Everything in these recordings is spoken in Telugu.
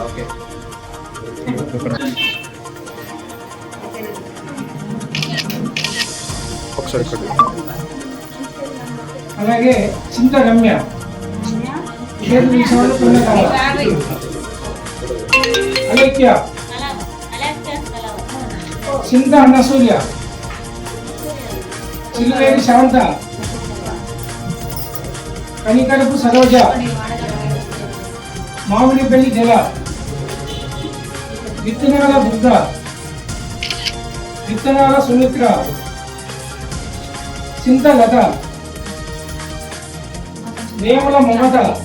ఓకే ఒకసారి ఇక్కడ అలాగే చింత రమ్య ఏడు నిమిషాలు పుణ్యకాల అలేఖ్య చింత అన్నసూర్య చిల్లవేడి శాంత కనికరపు సరోజ. మామిడిపల్లి జల విత్తనాల బుద్ధ. విత్తనాల సుమిత్ర. చింతలత. వేముల మమత.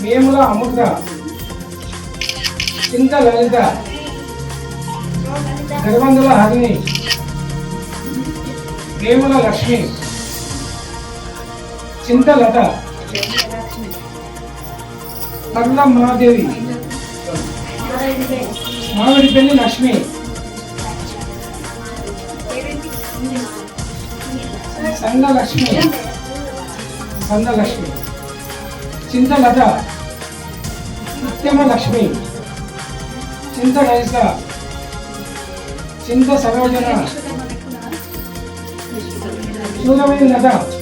వేముల అమృత. చింత లలిత గర్వంగుల హరిణి. వేముల లక్ష్మి. చింతలత. పర్ల మహాదేవి. మామిడిపల్లి లక్ష్మి. సంగ లక్ష్మి. చింతలత లక్ష్మి. చింతలత. నిత్యమ లక్ష్మి. చింత నైస చింత సరోజన. సూరవేణి లత.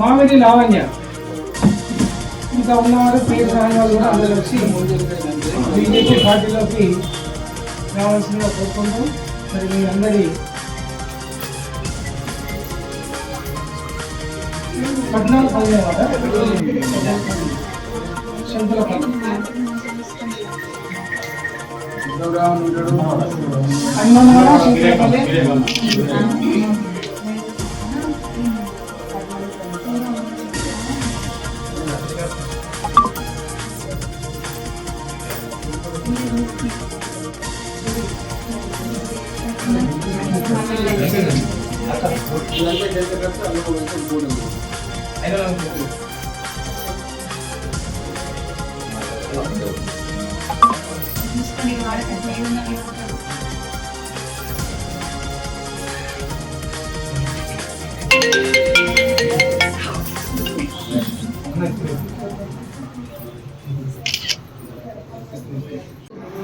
మామిడి లావణ్య ఇంకా ఉన్నవారు పేరు సహాయాలు కూడా అందరూ వచ్చి బీజేపీ పార్టీలోకి రావాల్సిందిగా కోరుకుంటూ మరి మీ అందరి పద్నాలుగు పదిహేను శంకుల హనుమానవాడ శంకులపల్లి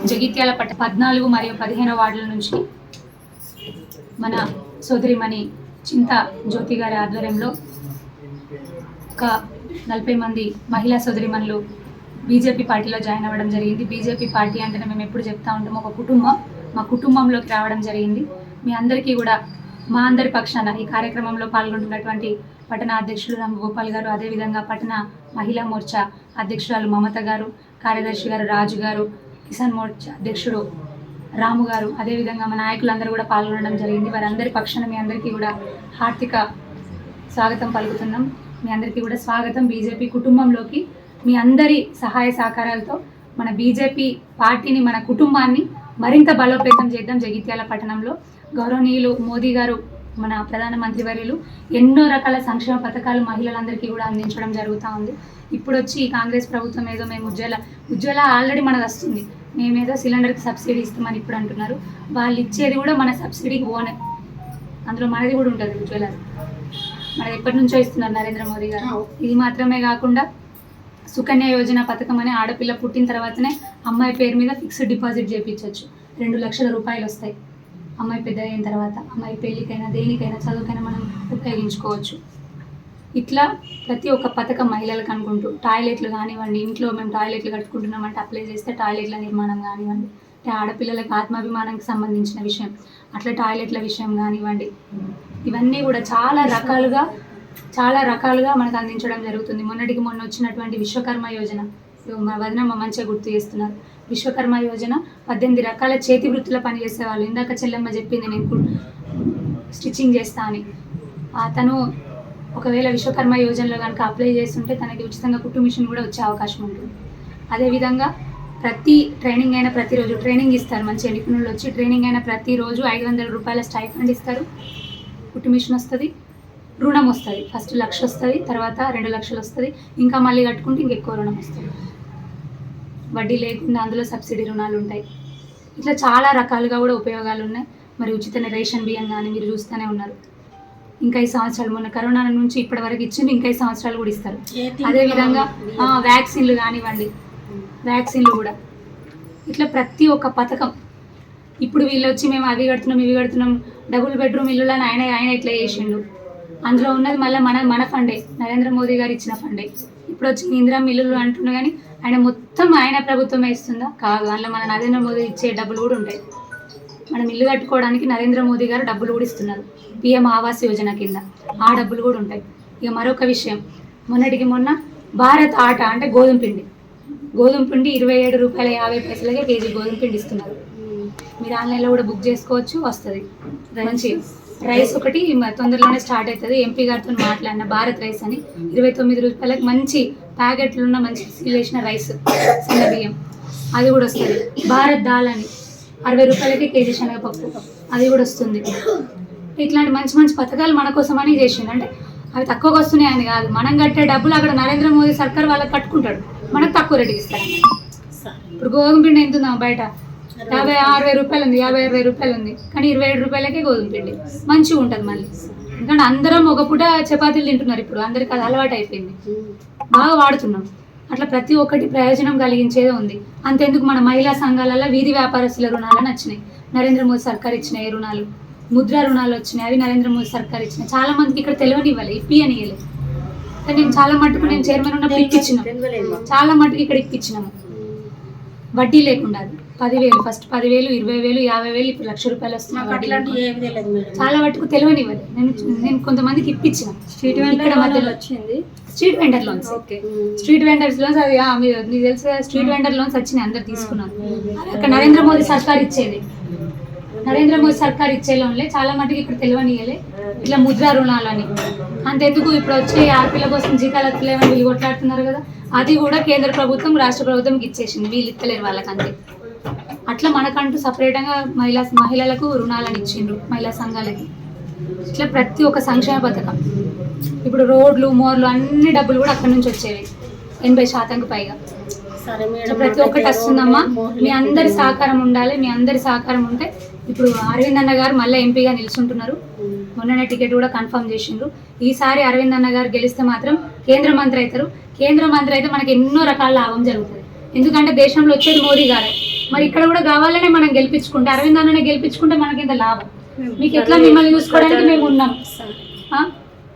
జగిత్యాల పట్ట పద్నాలుగు మరియు పదిహేను వార్డుల నుంచి మన సోదరిమణి చింత జ్యోతి గారి ఆధ్వర్యంలో ఒక నలభై మంది మహిళా సోదరిమణులు బీజేపీ పార్టీలో జాయిన్ అవ్వడం జరిగింది. బీజేపీ పార్టీ అంటేనే మేము ఎప్పుడు చెప్తా ఉంటాము ఒక కుటుంబం. మా కుటుంబంలోకి రావడం జరిగింది. మీ అందరికీ కూడా మా అందరి పక్షాన ఈ కార్యక్రమంలో పాల్గొంటున్నటువంటి పట్టణ అధ్యక్షులు రామగోపాల్ గారు అదేవిధంగా పట్టణ మహిళా మోర్చా అధ్యక్షురాలు మమత గారు కార్యదర్శి గారు రాజు గారు కిసాన్ మోర్చా అధ్యక్షుడు రాము గారు. అదేవిధంగా మా నాయకులందరూ కూడా పాల్గొనడం జరిగింది. వారందరి పక్షాన మీ అందరికీ కూడా హార్దిక స్వాగతం పలుకుతున్నాం. మీ అందరికీ కూడా స్వాగతం బీజేపీ కుటుంబంలోకి. మీ అందరి సహాయ సహకారాలతో మన బీజేపీ పార్టీని మన కుటుంబాన్ని మరింత బలోపేతం చేద్దాం జగిత్యాల పట్టణంలో. గౌరవనీయులు మోదీ గారు మన ప్రధానమంత్రి వర్యులు ఎన్నో రకాల సంక్షేమ పథకాలు మహిళలందరికీ కూడా అందించడం జరుగుతూ ఉంది. ఇప్పుడు వచ్చి ఈ కాంగ్రెస్ ప్రభుత్వం ఏదో మేము ఉజ్వల ఉజ్వల ఆల్రెడీ మనది వస్తుంది మేమేదో సిలిండర్కి సబ్సిడీ ఇస్తామని ఇప్పుడు అంటున్నారు. వాళ్ళు ఇచ్చేది కూడా మన సబ్సిడీకి ఓనే అందులో మనది కూడా ఉంటుంది ఉజ్వల. మనది ఎప్పటి నుంచో ఇస్తున్నారు నరేంద్ర మోదీ గారు. ఇది మాత్రమే కాకుండా సుకన్య యోజన పథకం అని ఆడపిల్ల పుట్టిన తర్వాతనే అమ్మాయి పేరు మీద ఫిక్స్డ్ డిపాజిట్ చేయించవచ్చు రెండు లక్షల రూపాయలు వస్తాయి. అమ్మాయి పెద్ద అయిన తర్వాత అమ్మాయి పెళ్ళికైనా దేనికైనా చదువుకైనా మనం ఉపయోగించుకోవచ్చు. ఇట్లా ప్రతి ఒక్క పథకం మహిళలకు అనుకుంటూ టాయిలెట్లు కానివ్వండి ఇంట్లో మేము టాయిలెట్లు కట్టుకుంటున్నామంటే అప్లై చేస్తే టాయిలెట్ల నిర్మాణం కానివ్వండి అంటే ఆడపిల్లలకు ఆత్మాభిమానానికి సంబంధించిన విషయం అట్లా టాయిలెట్ల విషయం కానివ్వండి. ఇవన్నీ కూడా చాలా రకాలుగా చాలా రకాలుగా మనకు అందించడం జరుగుతుంది. మొన్నటికి మొన్న వచ్చినటువంటి విశ్వకర్మ యోజన వదిన మా వదినమ్మ మంచిగా గుర్తు చేస్తున్నారు. విశ్వకర్మ యోజన పద్దెనిమిది రకాల చేతి వృత్తుల పని చేసేవాళ్ళు. ఇందాక చెల్లెమ్మ చెప్పింది నేను స్టిచ్చింగ్ చేస్తా అని. తను ఒకవేళ విశ్వకర్మ యోజనలో కనుక అప్లై చేస్తుంటే తనకి ఉచితంగా కుట్టు మిషన్ కూడా వచ్చే అవకాశం ఉంటుంది. అదేవిధంగా ప్రతి ట్రైనింగ్ అయినా ప్రతిరోజు ట్రైనింగ్ ఇస్తారు. మంచి నిపుణులు వచ్చి ట్రైనింగ్ అయినా ప్రతిరోజు ఐదు వందల రూపాయల స్టైఫండ్ ఇస్తారు. కుట్టు మిషన్ వస్తుంది రుణం వస్తుంది. ఫస్ట్ లక్ష వస్తుంది తర్వాత రెండు లక్షలు వస్తుంది. ఇంకా మళ్ళీ కట్టుకుంటే ఇంకెక్కువ రుణం వస్తుంది. వడ్డీ లేకుండా అందులో సబ్సిడీ రుణాలు ఉంటాయి. ఇట్లా చాలా రకాలుగా కూడా ఉపయోగాలు ఉన్నాయి. మరి ఉచిత రేషన్ బియ్యం కానీ మీరు చూస్తూనే ఉన్నారు. ఇంకా ఈ సంవత్సరాలు మొన్న కరోనా నుంచి ఇప్పటి వరకు ఇచ్చింది ఇంకా ఈ సంవత్సరాలు కూడా ఇస్తారు. అదేవిధంగా వ్యాక్సిన్లు కానివ్వండి. వ్యాక్సిన్లు కూడా. ఇట్లా ప్రతి ఒక్క పథకం. ఇప్పుడు వీళ్ళు వచ్చి మేము అవి కడుతున్నాం ఇవి కడుతున్నాం డబుల్ బెడ్రూమ్ ఇల్లులని ఆయన ఆయన ఇట్లా చేసిండు. అందులో ఉన్నది మళ్ళీ మన మన ఫండే. నరేంద్ర మోదీ గారు ఇచ్చిన ఫండే. ఇప్పుడు వచ్చి ఇందిరా ఇల్లులు అంటున్నా కానీ ఆయన మొత్తం ఆయన ప్రభుత్వమే ఇస్తుందా? కాదు అందులో మన నరేంద్ర మోదీ ఇచ్చే డబ్బులు కూడా ఉంటాయి. మనం ఇల్లు కట్టుకోవడానికి నరేంద్ర మోదీ గారు డబ్బులు కూడా ఇస్తున్నారు. పిఎం ఆవాస్ యోజన కింద. ఆ డబ్బులు కూడా ఉంటాయి. ఇక మరొక విషయం. మొన్నటికి మొన్న భారత్ ఆట అంటే గోధుమ పిండి. గోధుమ పిండి ఇరవై ఏడు రూపాయల యాభై పైసలకే కేజీ గోధుమ పిండి ఇస్తున్నారు. మీరు ఆన్లైన్లో కూడా బుక్ చేసుకోవచ్చు వస్తుంది. మంచి రైస్ ఒకటి తొందరలోనే స్టార్ట్ అవుతుంది ఎంపీ గారితో మాట్లాడిన భారత్ రైస్ అని ఇరవై తొమ్మిది రూపాయలకు మంచి ప్యాకెట్లు ఉన్న మంచి సీల్ వేసిన రైస్ సన్న బియ్యం. అది కూడా వస్తుంది. భారత్ దాల్ అని. అరవై రూపాయలకి కేజీ శనగపప్పు. అది కూడా వస్తుంది. ఇట్లాంటి మంచి మంచి పథకాలు మన కోసమని చేసిండు. అంటే అవి తక్కువగా వస్తున్నాయి అని కాదు. మనం కట్టే డబ్బులు అక్కడ నరేంద్ర మోదీ సర్కార్ వాళ్ళకి కట్టుకుంటాడు. మనకు తక్కువ రేటుకి ఇస్తారు ఇప్పుడు గోధుమ పిండి ఎంత ఉందా బయట? యాభై అరవై రూపాయలు ఉంది. యాభై అరవై రూపాయలు ఉంది. కానీ ఇరవై ఏడు రూపాయలకే గోధుమ పిండి. మంచిగా ఉంటుంది మళ్ళీ. ఎందుకంటే అందరం ఒక పూట చపాతీలు తింటున్నారు ఇప్పుడు. అందరికి అది అలవాటు అయిపోయింది. బాగా వాడుతున్నాం. అట్లా ప్రతి ఒక్కటి ప్రయోజనం కలిగించేదే ఉంది. అంతెందుకు మన మహిళా సంఘాలలో వీధి వ్యాపారస్తుల రుణాలని వచ్చినాయి నరేంద్ర మోదీ సర్కార్ ఇచ్చిన ఈ రుణాలు? ముద్రా రుణాలు వచ్చినాయి. అవి నరేంద్ర మోదీ సర్కార్ ఇచ్చినాయి చాలా మందికి ఇక్కడ తెలియనివ్వాలి ఇప్పియనివ్వలేదు కానీ నేను చాలా మట్టుకు నేను చైర్మన్ ఉన్నప్పుడు ఇప్పించినాం. చాలా మట్టుకు ఇక్కడ ఇప్పించినాము వడ్డీ లేకుండా అది. పదివేలు ఫస్ట్ పదివేలు ఇరవై వేలు యాభై వేలు ఇప్పుడు లక్ష రూపాయలు వస్తున్నాయి చాలా మట్టుకు తెలియనివ్వలేదు నేను నేను కొంతమందికి ఇప్పించిన. స్ట్రీట్ వెండర్ మధ్యలో వచ్చింది. Street vendor loans. Okay. Street vendors loans అది మీరు మీకు తెలుసు స్ట్రీట్ వెండర్ లోన్స్ వచ్చినాయి అందరు తీసుకున్నారు. అక్కడ నరేంద్ర మోదీ సర్కార్ ఇచ్చేది. నరేంద్ర మోదీ సర్కార్ ఇచ్చే లోన్లే చాలా మటుకు ఇక్కడ తెలియనియలే ఇట్లా ముద్రా రుణాలని. అంతెందుకు ఇప్పుడు వచ్చే ఆర్పీల కోసం జీతాలు ఎత్తలేమని వీళ్ళు కొట్లాడుతున్నారు కదా. అది కూడా కేంద్ర ప్రభుత్వం రాష్ట్ర ప్రభుత్వంకి ఇచ్చేసింది. వీళ్ళు ఇస్తలేరు వాళ్ళకి అంతే అట్లా మనకంటూ సపరేట్గా మహిళా మహిళలకు రుణాలను ఇచ్చిండ్రు మహిళా సంఘాలకి. ఇట్లా ప్రతి ఒక్క సంక్షేమ పథకం. ఇప్పుడు రోడ్లు మోర్లు అన్ని డబ్బులు కూడా అక్కడ నుంచి వచ్చేవి. ఎనభై శాతంకి పైగా. ప్రతి ఒక్కటి వస్తుందమ్మా. మీ అందరి సహకారం ఉండాలి మీ అందరి సహకారం ఉంటే ఇప్పుడు అరవింద్ అన్న గారు మళ్ళీ ఎంపీగా నిల్చుంటున్నారు. మొన్ననే టికెట్ కూడా కన్ఫర్మ్ చేసిండ్రు. ఈసారి అరవింద్ అన్న గారు గెలిస్తే మాత్రం కేంద్ర మంత్రి అవుతారు. కేంద్ర మంత్రి అయితే మనకి ఎన్నో రకాల లాభం జరుగుతుంది. ఎందుకంటే దేశంలో వచ్చేది మోదీ గారే. మరి ఇక్కడ కూడా కావాలనే మనం గెలిపించుకుంటే అరవింద్ అన్ననే గెలిపించుకుంటే మనకి ఎంత లాభం? మీకు ఎట్లా మిమ్మల్ని చూసుకోవడానికి మేము ఉన్నాం?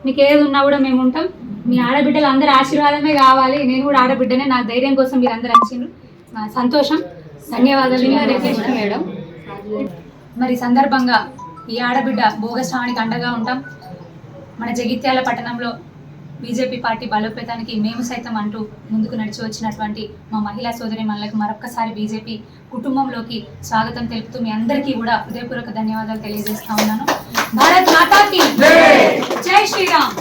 మీకు ఏది ఉన్నా కూడా మేము ఉంటాం. మీ ఆడబిడ్డలు అందరి ఆశీర్వాదమే కావాలి. నేను కూడా ఆడబిడ్డనే నా ధైర్యం కోసం మీరు అందరు వచ్చిండ్రు సంతోషం. ధన్యవాదాలు. మేడం. మరి సందర్భంగా ఈ ఆడబిడ్డ భోగశ్రావణికి అండగా ఉంటాం. మన జగిత్యాల పట్టణంలో బీజేపీ పార్టీ బలోపేతానికి మేము సైతం అంటూ ముందుకు నడిచి వచ్చినటువంటి మా మహిళా సోదరి మనలకు మరొక్కసారి బీజేపీ కుటుంబంలోకి స్వాగతం తెలుపుతూ మీ అందరికీ కూడా హృదయపూర్వక ధన్యవాదాలు తెలియజేస్తా ఉన్నాను. భారత్ మాతాకి జై శ్రీరామ్!